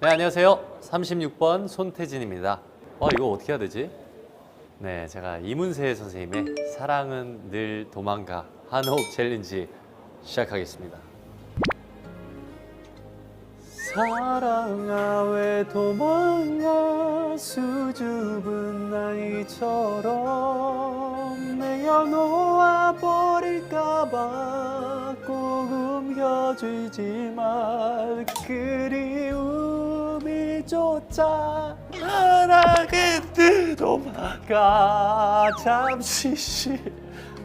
네, 안녕하세요. 36번 손태진입니다. 어, 이거 어떻게 해야 되지? 네, 제가 이문세 선생님의 사랑은 늘 도망가 한호흡 챌린지 시작하겠습니다. 사랑아 왜 도망가 수줍은 아이처럼 내가 놓아 버릴까봐 꼭 움켜쥐지만 그리움 사랑은 늘 도망가 잠시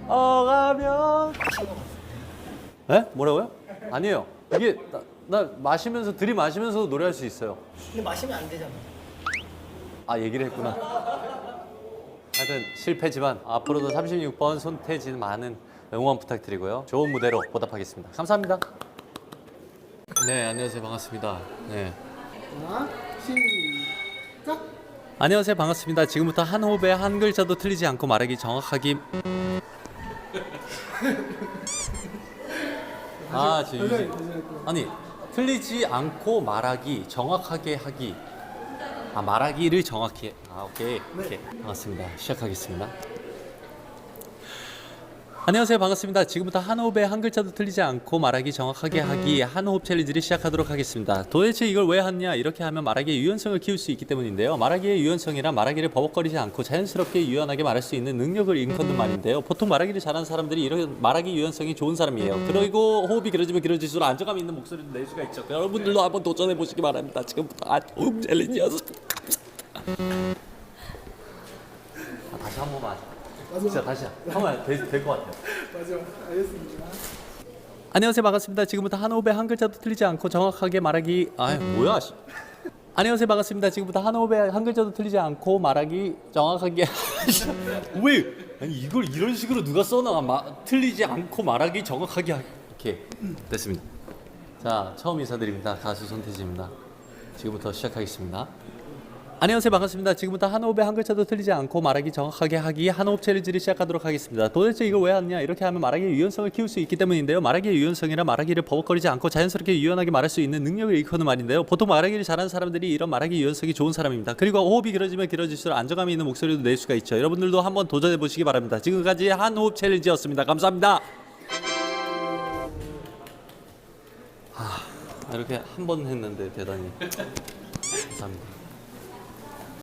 쉬어가면 에? 뭐라고요? 아니에요 이게 나, 나 마시면서 들이마시면서도 노래할 수 있어요 근데 마시면 안 되잖아. 아 얘기를 했구나. 하여튼 실패지만 앞으로도 36번 손태진 많은 응원 부탁드리고요. 좋은 무대로 보답하겠습니다. 감사합니다. 네 안녕하세요 반갑습니다. 네 하나, 시작. 안녕하세요. 반갑습니다. 지금부터 한 호흡에 한 글자도 틀리지 않고 말하기 정확하기. 아 지금 유지- 아니 틀리지 않고 말하기 정확하게 하기. 아 말하기를 정확히. 해. 아 오케이. 오케이. 반갑습니다. 시작하겠습니다 안녕하세요. 반갑습니다. 지금부터 한 호흡에 한 글자도 틀리지 않고 말하기 정확하게 하기 한 호흡 챌린지를 시작하도록 하겠습니다. 도대체 이걸 왜 하냐? 이렇게 하면 말하기의 유연성을 키울 수 있기 때문인데요. 말하기의 유연성이란 말하기를 버벅거리지 않고 자연스럽게 유연하게 말할 수 있는 능력을 일컫는 말인데요. 보통 말하기를 잘하는 사람들이 이런 말하기 유연성이 좋은 사람이에요. 그리고 호흡이 길어지면 길어질수록 안정감 있는 목소리를 낼 수가 있죠. 여러분들도 한번 도전해 보시기 바랍니다. 지금부터 한 호흡 챌린지였습니다. 아, 다시 한 번만 진짜 다시 한번 될것 같아요. 맞아. 알겠습니다. 안녕하세요. 반갑습니다. 지금부터 한 호흡에 한 글자도 틀리지 않고 정확하게 말하기 아 뭐야 씨. 안녕하세요. 반갑습니다. 지금부터 한 호흡에 한 글자도 틀리지 않고 말하기 정확하게. 왜? 아니 이걸 이런 식으로 누가 써놔? 마, 틀리지 않고 말하기 정확하게 하기 오케이 됐습니다. 자 처음 인사드립니다. 가수 손태지입니다. 지금부터 시작하겠습니다 안녕하세요. 반갑습니다. 지금부터 한 호흡에 한 글자도 틀리지 않고 말하기 정확하게 하기 한 호흡 챌린지를 시작하도록 하겠습니다. 도대체 이걸 왜 하느냐? 이렇게 하면 말하기의 유연성을 키울 수 있기 때문인데요. 말하기의 유연성이란 말하기를 버벅거리지 않고 자연스럽게 유연하게 말할 수 있는 능력을 일컫는 말인데요. 보통 말하기를 잘하는 사람들이 이런 말하기 유연성이 좋은 사람입니다. 그리고 호흡이 길어지면 길어질수록 안정감이 있는 목소리도 낼 수가 있죠. 여러분들도 한번 도전해 보시기 바랍니다. 지금까지 한 호흡 챌린지였습니다. 감사합니다. 하, 이렇게 한 번 했는데 대단히. 감사합니다